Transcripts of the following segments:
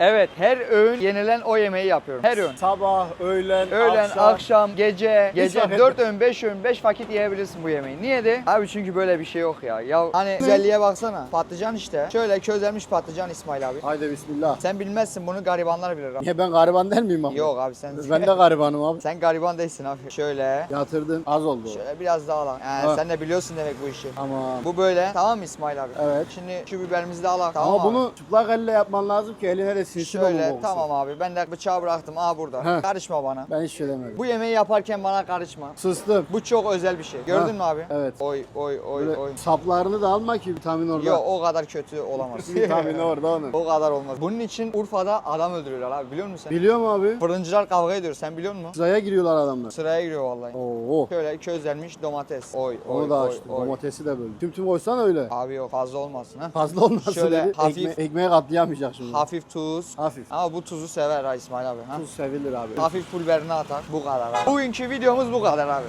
Evet her öğün yenilen o yemeği yapıyorum. Her öğün. Sabah, öğlen, Öğlen, akşam. akşam, gece, gece fark 4 öğün, 5 öğün, 5 vakit yiyebilirsin bu yemeği. Niye de? Abi çünkü böyle bir şey yok ya. Ya hani güzelliğe baksana. Patlıcan işte. Şöyle közlenmiş patlıcan İsmail abi. Haydi bismillah. Sen bilmezsin bunu garibanlar bilir abi. Niye ben gariban der miyim abi? Yok abi sen Ben de garibanım abi. sen gariban değilsin abi. Şöyle. Yatırdın az oldu. Şöyle biraz daha alalım. Yani Ha. sen de biliyorsun demek bu işi. Ama Bu böyle. Tamam mı İsmail abi? Evet. Şimdi şu biberimizi de alalım. Tamam ama abi. bunu çıplak elle yapman lazım ki eline de sinsi Şöyle tamam abi ben de bıçağı bıraktım aa burada. Heh. Karışma bana. Ben hiç şey demedim. Bu yemeği yaparken bana karışma. Sustım. Bu çok özel bir şey. Gördün Ha, mü abi? evet. Oy oy oy Böyle oy. saplarını da alma ki vitamin orada. Yok o kadar kötü olamaz. Vitamin orada onun. o kadar olmaz. Bunun için Urfa'da adam öldürüyorlar abi biliyor musun sen? Biliyor mu abi? Fırıncılar kavga ediyor sen biliyor musun? Sıraya giriyorlar adamlar. Sıraya giriyor vallahi. Oo. Şöyle közlenmiş domates. Oy oy Onu da oy, açtım. oy. Domatesi de böyle. Tüm tüm koysan öyle. Abi yok fazla olmasın ha. Fazla olmasın Şöyle dedi. hafif- Ekme- ekmeğe katlayamayacak şimdi. Hafif tuz. Hafif. Ama bu tuzu sever ha İsmail abi. Ha? Tuz sevilir abi. Hafif pulverini atar. Bu kadar abi. Bugünkü videomuz bu kadar abi.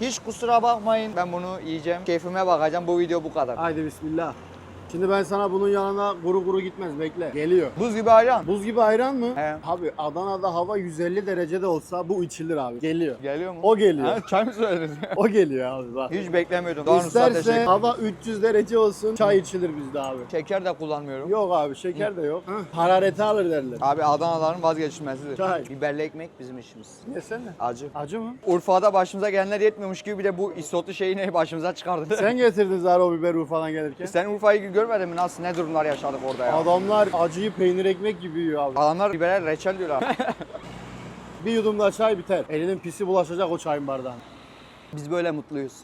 Hiç kusura bakmayın. Ben bunu yiyeceğim. Keyfime bakacağım. Bu video bu kadar. Haydi bismillah. Şimdi ben sana bunun yanına kuru kuru gitmez bekle. Geliyor. Buz gibi ayran. Buz gibi ayran mı? He. Abi Adana'da hava 150 derecede olsa bu içilir abi. Geliyor. Geliyor mu? O geliyor. Ha, çay mı söyledin? O geliyor abi bak. Hiç beklemiyordum. Teşekkür İsterse hava 300 derece olsun çay içilir bizde abi. Şeker de kullanmıyorum. Yok abi şeker de yok. Harareti alır derler. Abi Adanaların vazgeçilmesidir. Çay. Biberli ekmek bizim işimiz. Yesene. Acı. Acı mı? Urfa'da başımıza gelenler yetmiyormuş gibi bir de bu isotlu şeyi ne başımıza çıkardı. Sen getirdin zaten o biberi Urfa'dan gelirken. Sen Urfa'yı görmedin mi? Nasıl ne durumlar yaşadık orada ya? Adamlar acıyı peynir ekmek gibi yiyor abi. Adamlar bibere reçel diyorlar. Bir yudum da çay biter. Elinin pisi bulaşacak o çayın bardağına. Biz böyle mutluyuz.